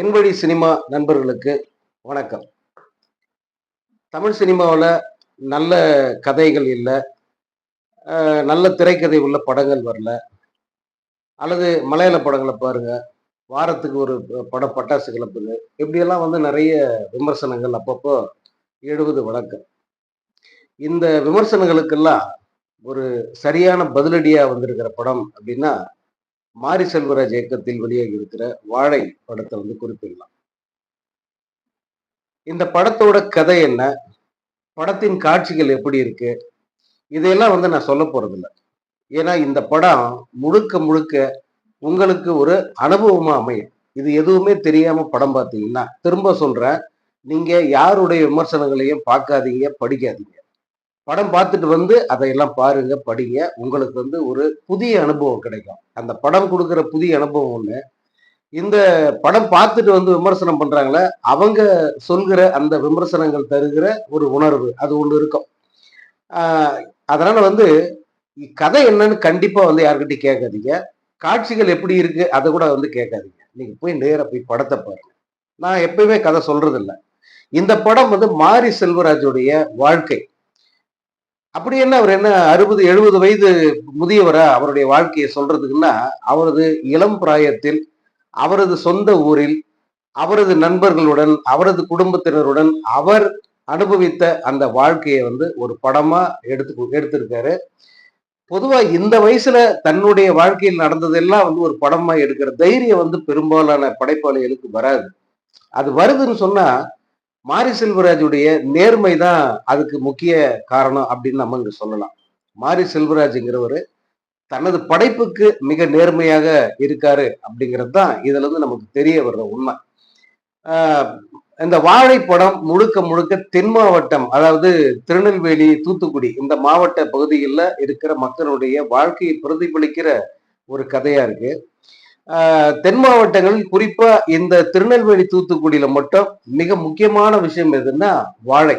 என்வழி cinema நண்பர்களுக்கு வணக்கம். தமிழ் சினிமாவில் நல்ல கதைகள் இல்லை. நல்ல திரைக்கதை உள்ள படங்கள் வரல. அல்லது மலையாள படங்களை பாருங்க. வாரத்துக்கு ஒரு படம் பட்டாசு கிளப்புது. இப்படியெல்லாம் வந்து நிறைய விமர்சனங்கள் அப்பப்போ எழுவது வழக்கம். இந்த விமர்சனங்களுக்கெல்லாம் ஒரு சரியான பதிலடியாக வந்திருக்கிற படம் அப்படின்னா மாரி செல்வராஜ் இயக்கத்தில் வெளியாகி இருக்கிற வாழை படத்தை வந்து குறிப்பிடலாம். இந்த படத்தோட கதை என்ன? படத்தின் காட்சிகள் எப்படி இருக்கு? இதையெல்லாம் வந்து நான் சொல்ல போறதில்ல. ஏன்னா இந்த படம் முழுக்க முழுக்க உங்களுக்கு ஒரு அனுபவமா அமையும். இது எதுவுமே தெரியாம படம் பார்த்தீங்கன்னா திரும்ப சொல்றேன் நீங்க யாருடைய விமர்சனங்களையும் பார்க்காதீங்க படிக்காதீங்க. படம் பார்த்துட்டு வந்து அதையெல்லாம் பாருங்க படிங்க. உங்களுக்கு வந்து ஒரு புதிய அனுபவம் கிடைக்கும். அந்த படம் கொடுக்குற புதிய அனுபவம் ஒன்று இந்த படம் பார்த்துட்டு வந்து விமர்சனம் பண்றாங்களே அவங்க சொல்கிற அந்த விமர்சனங்கள் தருகிற ஒரு உணர்வு அது ஒன்று இருக்கும். அதனால் அதனால வந்து கதை என்னன்னு கண்டிப்பா வந்து யாருக்கிட்டையும் கேட்காதீங்க. காட்சிகள் எப்படி இருக்கு அதை கூட வந்து கேட்காதீங்க. நீங்க போய் நேராக போய் படத்தை பாருங்க. நான் எப்பயுமே கதை சொல்றது இல்லை இந்த படம் வந்து மாரி செல்வராஜுடைய வாழ்க்கை. அப்படி என்ன அவர் என்ன அறுபது எழுபது வயது முதியவரா அவருடைய வாழ்க்கையை சொல்றதுக்குன்னா அவரது இளம் பிராயத்தில் அவரது சொந்த ஊரில் அவரது நண்பர்களுடன் அவரது குடும்பத்தினருடன் அவர் அனுபவித்த அந்த வாழ்க்கையை வந்து ஒரு படமா எடுத்து எடுத்திருக்காரு. பொதுவா இந்த வயசுல தன்னுடைய வாழ்க்கையில் நடந்ததெல்லாம் வந்து ஒரு படமா எடுக்கிற தைரியம் வந்து பெரும்பாலான படைப்பாளிகளுக்கு வராது. அது வருதுன்னு சொன்னா மாரி செல்வராஜுடைய நேர்மை தான் அதுக்கு முக்கிய காரணம் அப்படின்னு நம்ம இங்க சொல்லலாம். மாரி செல்வராஜுங்கிறவர் தனது படைப்புக்கு மிக நேர்மையாக இருக்காரு அப்படிங்கிறது தான் இதுல இருந்து நமக்கு தெரிய வர்ற உண்மை. இந்த வாழைப்படம் முழுக்க முழுக்க தென் மாவட்டம் அதாவது திருநெல்வேலி தூத்துக்குடி இந்த மாவட்ட பகுதிகளில் இருக்கிற மக்களுடைய வாழ்க்கையை பிரதிபலிக்கிற ஒரு கதையா இருக்கு. தென் மாவட்டங்களில் குறிப்பா இந்த திருநெல்வேலி தூத்துக்குடியில மட்டும் மிக முக்கியமான விஷயம் எதுன்னா வாழை.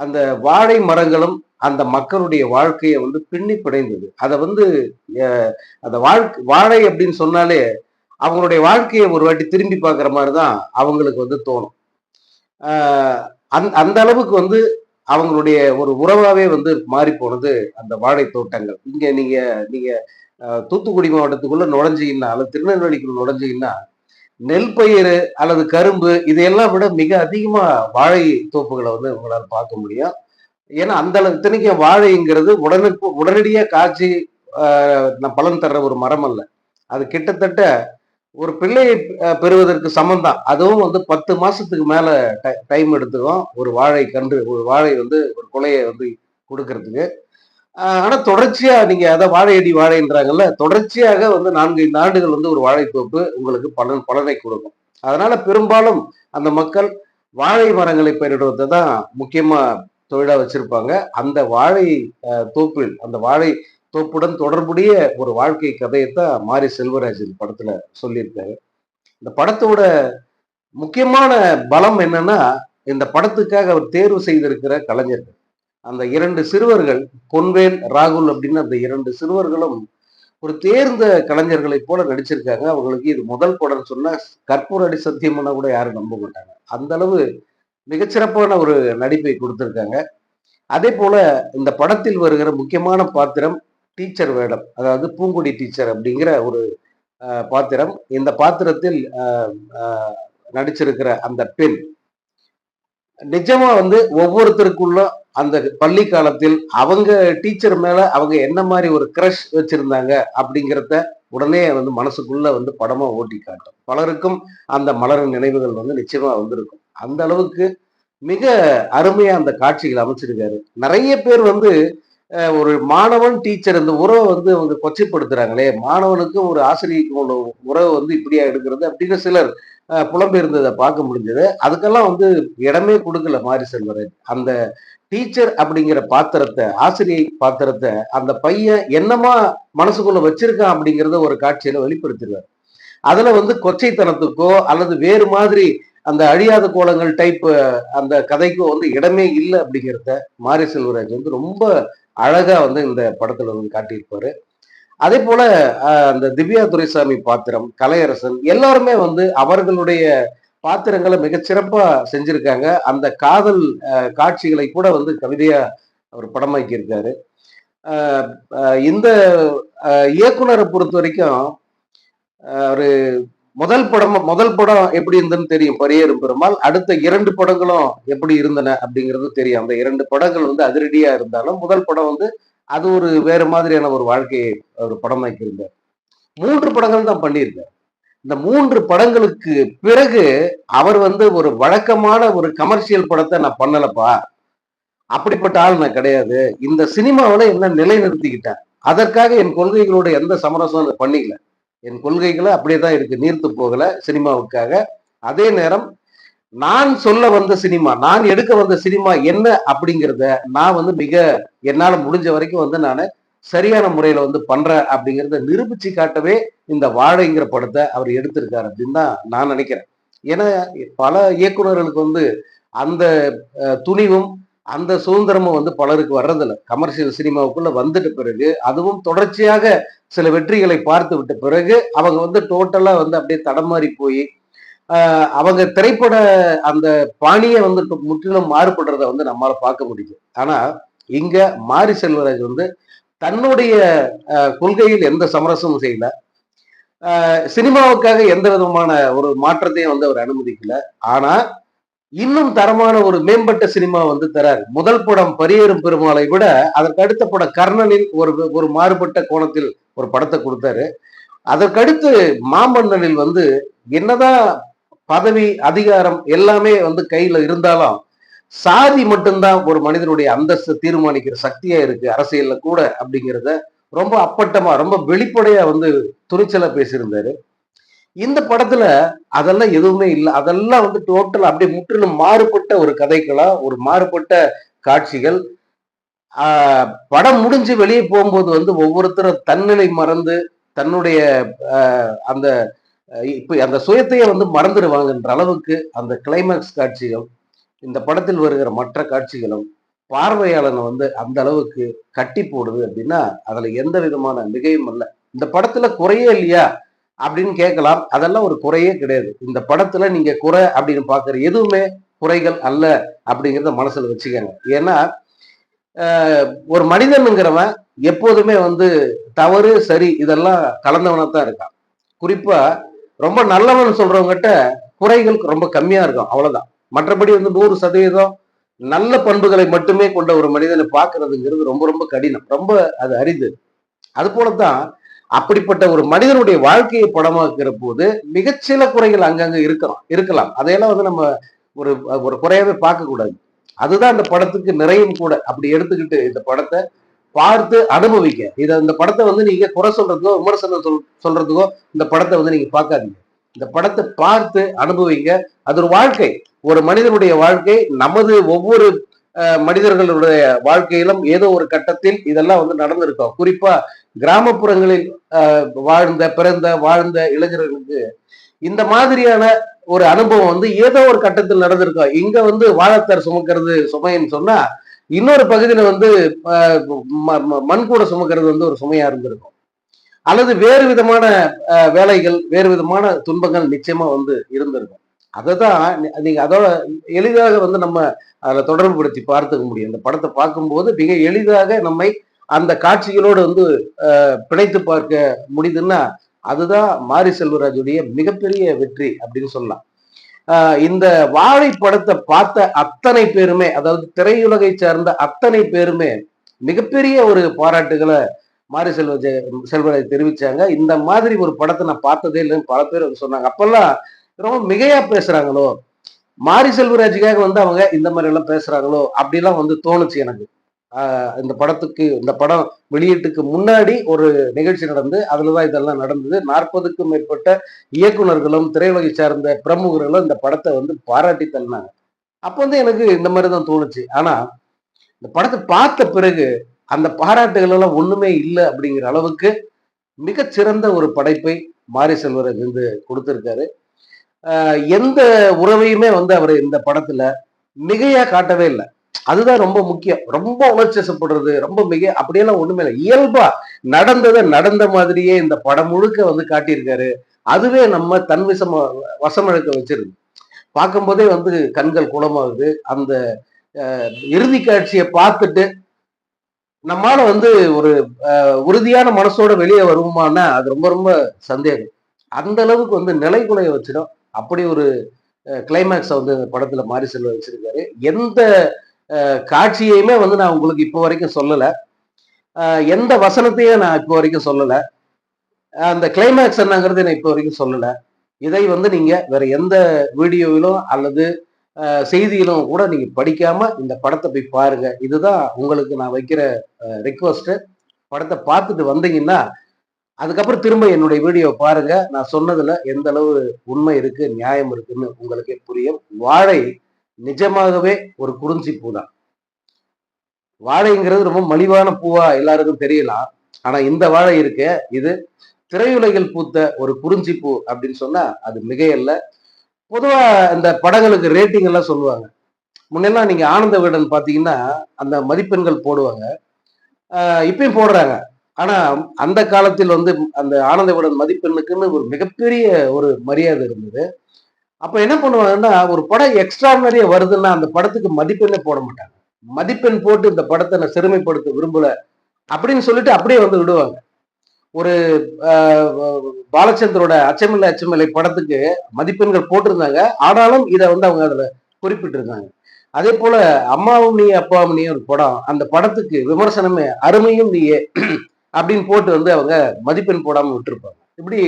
அந்த வாழை மரங்களும் அந்த மக்களுடைய வாழ்க்கையை வந்து பின்னி பிடைந்தது அதை வந்து அந்த வாழ்க்கை வாழை அப்படின்னு சொன்னாலே அவங்களுடைய வாழ்க்கையை ஒரு வாட்டி திரும்பி பார்க்குற மாதிரி தான் அவங்களுக்கு வந்து தோணும். அந் அந்த அளவுக்கு வந்து அவங்களுடைய ஒரு உறவாவே வந்து மாறி போனது அந்த வாழை தோட்டங்கள். இங்க நீங்க நீங்க தூத்துக்குடி மாவட்டத்துக்குள்ள நுழைஞ்சிங்கன்னா அல்லது திருநெல்வேலிக்குள்ள நுழைஞ்சிங்கன்னா நெல் பயிர் அல்லது கரும்பு இதையெல்லாம் விட மிக அதிகமா வாழை தோப்புகளை வந்து உங்களால் பார்க்க முடியும். ஏன்னா அந்த அளவு இத்தனைக்கும் வாழைங்கிறது உடனுக்கு உடனடியாக காய்ச்சி பலன் தர்ற ஒரு மரம் அல்ல. அது கிட்டத்தட்ட ஒரு பிள்ளையை பெறுவதற்கு சமந்தான் அதுவும் வந்து பத்து மாசத்துக்கு மேல டைம் எடுத்துக்கும் ஒரு வாழை கன்று ஒரு வாழை வந்து ஒரு கொலையை வந்து கொடுக்கறதுக்கு. ஆனா தொடர்ச்சியா நீங்க அதை வாழையடி வாழைன்றாங்கல்ல தொடர்ச்சியாக வந்து நான்கு ஐந்து ஆண்டுகள் வந்து ஒரு வாழைத்தோப்பு உங்களுக்கு பலன் பலனை கொடுக்கும். அதனால பெரும்பாலும் அந்த மக்கள் வாழை மரங்களை பயிரிடுவதை தான் முக்கியமா தொழிலா வச்சிருப்பாங்க. அந்த வாழை தோப்பில் அந்த வாழை தோப்புடன் தொடர்புடைய ஒரு வாழ்க்கை கதையைத்தான் மாரி செல்வராஜ் இந்த படத்துல சொல்லியிருக்காரு. இந்த படத்தோட முக்கியமான பலம் என்னன்னா இந்த படத்துக்காக அவர் தேர்வு செய்திருக்கிற கலைஞர்கள். அந்த இரண்டு சிறுவர்கள் பொன்வேல் ராகுல் அப்படின்னு அந்த இரண்டு சிறுவர்களும் ஒரு தேர்ந்த கலைஞர்களைப் போல நடிச்சிருக்காங்க. அவங்களுக்கு இது முதல் படம் சொன்னா கற்பூர அடி சத்தியம்னா கூட யாரும் நம்ப மாட்டாங்க. அந்த அளவு மிகச்சிறப்பான ஒரு நடிப்பை கொடுத்துருக்காங்க. அதே போல இந்த படத்தில் வருகிற முக்கியமான பாத்திரம் டீச்சர் வேடம் அதாவது பூங்குடி டீச்சர் அப்படிங்கிற ஒரு பாத்திரம். இந்த பாத்திரத்தில் நடிச்சிருக்கிற அந்த பெண் நிஜமா வந்து ஒவ்வொருத்தருக்குள்ள அந்த பள்ளி காலத்தில் அவங்க டீச்சர் மேல அவங்க என்ன மாதிரி ஒரு கிரஷ் வச்சிருந்தாங்க அப்படிங்கிறத உடனே வந்து மனசுக்குள்ள வந்து படமா ஓட்டி காட்டும். பலருக்கும் அந்த மலர் நினைவுகள் வந்து நிச்சயமா வந்திருக்கும். அந்த அளவுக்கு மிக அருமையா அந்த காட்சிகள் அமைச்சிருக்காரு. நிறைய பேர் வந்து ஒரு மாணவன் டீச்சர் இந்த உறவை வந்து அவங்க கொச்சைப்படுத்துறாங்களே மாணவனுக்கும் ஒரு ஆசிரியருக்கும் உள்ள உறவு வந்து இப்படியா எடுக்கிறது அப்படின்னு சிலர் புலம்பெயர்ந்ததை பார்க்க முடிஞ்சது. அதுக்கெல்லாம் வந்து இடமே கொடுக்கல மாரி செல்வராஜ். அந்த டீச்சர் அப்படிங்கிற பாத்திரத்தை ஆசிரியை பாத்திரத்தை அந்த பையன் என்னமா மனசுக்குள்ள வச்சிருக்கான் அப்படிங்கிறத ஒரு காட்சியில வெளிப்படுத்திடுவார். அதுல வந்து கொச்சைத்தனத்துக்கோ அல்லது வேறு மாதிரி அந்த அழியாத கோலங்கள் டைப் அந்த கதைக்கோ வந்து இடமே இல்லை அப்படிங்கிறத மாரி செல்வராஜ் வந்து ரொம்ப அழகா வந்து இந்த படத்துல வந்து காட்டியிருப்பாரு. அதே போல அந்த திவ்யா துரைசாமி பாத்திரம் கலையரசன் எல்லாருமே வந்து அவர்களுடைய பாத்திரங்களை மிகச்சிறப்பா செஞ்சிருக்காங்க. அந்த காதல் காட்சிகளை கூட வந்து கவிதையா அவர் படமாக்கி இருக்காரு இந்த இயக்குனரை பொறுத்த வரைக்கும் ஒரு முதல் படம் முதல் படம் எப்படி இருந்ததுன்னு தெரியும். பரியேறும் பெருமாள். அடுத்த இரண்டு படங்களும் எப்படி இருந்தன அப்படிங்கிறது தெரியும். அந்த இரண்டு படங்கள் வந்து அதிரடியா இருந்தாலும் முதல் படம் வந்து அது ஒரு வேற மாதிரியான ஒரு வாழ்க்கையை அவர் படமாக்கி இருந்தார் மூன்று படங்கள் தான் பண்ணியிருக்கார். இந்த மூன்று படங்களுக்கு பிறகு அவர் வந்து ஒரு வழக்கமான ஒரு கமர்ஷியல் படத்தை நான் பண்ணலப்பா. அப்படிப்பட்ட ஆள் நான் கிடையாது. இந்த சினிமாவில் என்ன நிலைநிறுத்திக்கிட்டேன் அதற்காக என் கொள்கைகளோட எந்த சமரசம் பண்ணிக்கல. என் கொள்கைகளை அப்படியே தான் இருக்கு நீர்த்து போகல சினிமாவுக்காக. அதே நேரம் நான் சொல்ல வந்த சினிமா நான் எடுக்க வந்த சினிமா என்ன அப்படிங்கிறத நான் வந்து மிக என்னால் முடிஞ்ச வரைக்கும் வந்து நான் சரியான முறையில வந்து பண்ற அப்படிங்கிறத நிரூபிச்சு காட்டவே இந்த வாழைங்கிற படத்தை அவர் எடுத்திருக்காரு அப்படின்னு தான் நான் நினைக்கிறேன். ஏன்னா பல இயக்குனர்களுக்கு வந்து அந்த துணிவும் அந்த சுதந்திரமும் வந்து பலருக்கு வர்றதில்ல. கமர்ஷியல் சினிமாவுக்குள்ள வந்துட்டு பிறகு அதுவும் தொடர்ச்சியாக சில வெற்றிகளை பார்த்து விட்ட பிறகு அவங்க வந்து டோட்டலா வந்து அப்படியே தடமாறி போய் அவங்க திரைப்பட அந்த பாணியை வந்து முற்றிலும் மாறுபடுறத வந்து நம்மளால பார்க்க முடியுது. ஆனா இங்க மாரி செல்வராஜ் வந்து தன்னுடைய கொள்கையில் எந்த சமரசமும் செய்யல. சினிமாவுக்காக எந்த விதமான ஒரு மாற்றத்தையும் வந்து அவர் அனுமதிக்கல. ஆனா இன்னும் தரமான ஒரு மேம்பட்ட சினிமா வந்து தராரு. முதல் படம் பரியேறும் பெருமாளை விட அதற்கு அடுத்த படம் கர்ணனில் ஒரு ஒரு மாறுபட்ட கோணத்தில் ஒரு படத்தை கொடுத்தாரு. அதற்கடுத்து மாமன்னனில் வந்து என்னதான் பதவி அதிகாரம் எல்லாமே வந்து கையில இருந்தாலும் சாதி மட்டும்தான் ஒரு மனிதனுடைய அந்தஸ்து தீர்மானிக்கிற சக்தியா இருக்கு அரசியல்ல கூட அப்படிங்கிறத ரொம்ப அப்பட்டமா ரொம்ப வெளிப்படையா வந்து துணிச்சலா பேசியிருந்தாரு. இந்த படத்துல அதெல்லாம் எதுவுமே இல்லை. அதெல்லாம் வந்து டோட்டல் அப்படியே முற்றிலும் மாறுபட்ட ஒரு கதைகளா ஒரு மாறுபட்ட காட்சிகள். படம் முடிஞ்சு வெளியே போகும்போது வந்து ஒவ்வொருத்தரும் தன்னிலை மறந்து தன்னுடைய அந்த இப்போ இப்ப அந்த சுயத்தையே வந்து மறந்துடுவாங்கன்ற அளவுக்கு அந்த கிளைமேக்ஸ் காட்சிகள் இந்த படத்தில் வருகிற மற்ற காட்சிகளும் பார்வையாளனை வந்து அந்த அளவுக்கு கட்டி போடுது அப்படின்னா அதுல எந்த விதமான மிகையும் இல்லை. இந்த படத்துல குறையே இல்லையா? அப்படின்னு கேட்கலாம். அதெல்லாம் ஒரு குறையே கிடையாது. இந்த படத்துல நீங்க குறை அப்படின்னு பாக்குற எதுவுமே குறைகள் அல்ல அப்படிங்கிறத மனசுல வச்சுக்கோங்க. ஏன்னா ஒரு மனிதனுங்கிறவன் எப்போதுமே வந்து தவறு சரி இதெல்லாம் கலந்தவனா தான் இருக்கான். குறிப்பா ரொம்ப நல்லவன் சொல்றவங்ககிட்ட குறைகள் ரொம்ப கம்மியா இருக்கும். அவ்வளவுதான். மற்றபடி வந்து நூறு சதவீதம் நல்ல பண்புகளை மட்டுமே கொண்ட ஒரு மனிதனை பார்க்கறதுங்கிறது ரொம்ப ரொம்ப கடினம். ரொம்ப அது அரிது. அது போலதான் அப்படிப்பட்ட ஒரு மனிதனுடைய வாழ்க்கையை படமாக்குற போது மிகச்சில குறைகள் அங்கங்க இருக்கலாம் இருக்கலாம். அதையெல்லாம் வந்து நம்ம ஒரு ஒரு குறையாவே பார்க்க கூடாது அதுதான் அந்த படத்துக்கு நிறையும் கூட. அப்படி எடுத்துக்கிட்டு இந்த படத்தை பார்த்து அனுபவிக்க இதை இந்த படத்தை வந்து நீங்க குறை சொல்றதுக்கோ விமர்சனம் சொல் சொல்றதுக்கோ இந்த படத்தை வந்து நீங்க பார்க்காதீங்க. இந்த படத்தை பார்த்து அனுபவிங்க. அது ஒரு வாழ்க்கை. ஒரு மனிதனுடைய வாழ்க்கை நமது ஒவ்வொரு மனிதர்களுடைய வாழ்க்கையிலும் ஏதோ ஒரு கட்டத்தில் இதெல்லாம் வந்து நடந்திருக்கும். குறிப்பா கிராமப்புறங்களில் அஹ், வாழ்ந்த பிறந்த வாழ்ந்த இளைஞர்களுக்கு இந்த மாதிரியான ஒரு அனுபவம் வந்து ஏதோ ஒரு கட்டத்தில் நடந்திருக்கும். இங்க வந்து வாழத்தார் சுமக்கிறது சுமைன்னு சொன்னா இன்னொரு பகுதியில வந்து ம- ம- மண் கூட சுமக்கிறது வந்து ஒரு சுமையா இருந்திருக்கும். அல்லது வேறு விதமான வேலைகள் வேறு விதமான துன்பங்கள் நிச்சயமா வந்து இருந்திருக்கும். அதை தான் நீங்க அதோட எளிதாக வந்து நம்ம அதில் தொடர்புபடுத்தி பார்த்துக்க முடியும். இந்த படத்தை பார்க்கும்போது மிக எளிதாக நம்மை அந்த காட்சிகளோடு வந்து பிணைத்து பார்க்க முடியுதுன்னா அதுதான் மாரி செல்வராஜுடைய மிகப்பெரிய வெற்றி அப்படின்னு சொல்லலாம். இந்த வாழை படத்தை பார்த்த அத்தனை பேருமே அதாவது திரையுலகை சார்ந்த அத்தனை பேருமே மிகப்பெரிய ஒரு பாராட்டுகளை மாரி செல்வ செல்வராஜ் தெரிவிச்சாங்க. இந்த மாதிரி ஒரு படத்தை நான் பார்த்ததே இல்லைன்னு பல பேர் வந்து சொன்னாங்க. அப்பெல்லாம் ரொம்ப மிகையா பேசுறாங்களோ? மாரி செல்வராஜுக்காக வந்து அவங்க இந்த மாதிரி எல்லாம் பேசுறாங்களோ? அப்படிலாம் வந்து தோணுச்சு எனக்கு. இந்த படத்துக்கு இந்த படம் வெளியீட்டுக்கு முன்னாடி ஒரு நிகழ்ச்சி நடந்து அதுலதான் இதெல்லாம் நடந்தது. நாற்பதுக்கும் மேற்பட்ட இயக்குனர்களும் திரையுலகை சார்ந்த பிரமுகர்களும் இந்த படத்தை வந்து பாராட்டி தள்ளினாங்க அப்போ வந்து எனக்கு இந்த மாதிரி தான் தோணுச்சு. ஆனா இந்த படத்தை பார்த்த பிறகு அந்த பாராட்டுகள் எல்லாம் ஒண்ணுமே இல்லை அப்படிங்கிற அளவுக்கு மிகச்சிறந்த ஒரு படைப்பை மாரி செல்வராஜ் வந்து கொடுத்துருக்காரு. எந்த உறவையுமே வந்து அவர் இந்த படத்துல மிகையா காட்டவே இல்லை. அதுதான் ரொம்ப முக்கியம். ரொம்ப உணர்ச்சசப்படுறது ரொம்ப மிக அப்படியெல்லாம் ஒண்ணுமே இல்லை. இயல்பா நடந்ததை நடந்த மாதிரியே இந்த படம் முழுக்க வந்து காட்டியிருக்காரு. அதுவே நம்ம தன் விஷம் வசமிழக்க வச்சிருக்கு பார்க்கும்போதே வந்து கண்கள் குளமாகுது. அந்த இறுதி காட்சியை பார்த்துட்டு நம்மால வந்து ஒரு உறுதியான மனசோட வெளியே வருவோமான்னா அது ரொம்ப ரொம்ப சந்தேகம். அந்த அளவுக்கு வந்து நிலைகுலைய வச்சிடும். அப்படி ஒரு கிளைமேக்ஸை வந்து அந்த படத்துல மாரி செல்வ வச்சிருக்காரு. எந்த காட்சியையுமே வந்து நான் உங்களுக்கு இப்போ வரைக்கும் சொல்லல. எந்த வசனத்தையும் நான் இப்போ வரைக்கும் சொல்லல. அந்த கிளைமேக்ஸ் என்னங்கிறது நான் இப்போ வரைக்கும் சொல்லல. இதை வந்து நீங்க வேற எந்த வீடியோவிலும் அல்லது செய்தியிலும் கூட நீங்க படிக்காம இந்த படத்தை போய் பாருங்க. இதுதான் உங்களுக்கு நான் வைக்கிற ரிக்வஸ்ட் படத்தை பார்த்துட்டு வந்தீங்கன்னா அதுக்கப்புறம் திரும்ப என்னுடைய வீடியோ பாருங்க. நான் சொன்னதுல எந்த அளவு உண்மை இருக்கு நியாயம் இருக்குன்னு உங்களுக்கே புரியும். வாழை நிஜமாகவே ஒரு குறிஞ்சி பூ தான். வாழைங்கிறது ரொம்ப மலிவான பூவா எல்லாருக்கும் தெரியலாம். ஆனா இந்த வாழை இருக்கு இது திரையுலகில் பூத்த ஒரு குறிஞ்சி பூ அப்படின்னு சொன்னா அது மிகையல்ல. பொதுவாக இந்த படங்களுக்கு ரேட்டிங் எல்லாம் சொல்லுவாங்க. முன்னெல்லாம் நீங்கள் ஆனந்த விகடன் பார்த்தீங்கன்னா அந்த மதிப்பெண்கள் போடுவாங்க. இப்பயும் போடுறாங்க. ஆனால் அந்த காலத்தில் வந்து அந்த ஆனந்த விகடன் மதிப்பெண்ணுக்குன்னு ஒரு மிகப்பெரிய ஒரு மரியாதை இருந்தது. அப்போ என்ன பண்ணுவாங்கன்னா ஒரு படம் எக்ஸ்ட்ரானரியா வருதுன்னா அந்த படத்துக்கு மதிப்பெண்ணே போட மாட்டாங்க. மதிப்பெண் போட்டு இந்த படத்தை நான் சிறுமைப்படுத்த விரும்பல அப்படின்னு சொல்லிட்டு அப்படியே வந்து விடுவாங்க. ஒரு பாலச்சந்திரோட பாலச்சந்தரோட அச்சமில்லை அச்சமில்லை படத்துக்கு மதிப்பெண்கள் போட்டிருந்தாங்க. ஆனாலும் இதை வந்து அவங்க அதில் குறிப்பிட்டிருந்தாங்க அதே போல அம்மாவும் நீ அப்பாவும் நீ ஒரு படம். அந்த படத்துக்கு விமர்சனமே அருமையும் நீயே அப்படின்னு போட்டு வந்து அவங்க மதிப்பெண் போடாம விட்டுருப்பாங்க. இப்படி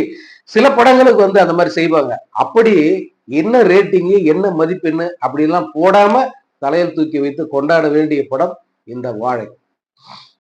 சில படங்களுக்கு வந்து அந்த மாதிரி செய்வாங்க. அப்படி என்ன ரேட்டிங்கு என்ன மதிப்பெண்ணு அப்படிலாம் போடாம தலையில் தூக்கி வைத்து கொண்டாட வேண்டிய படம் இந்த வாழை.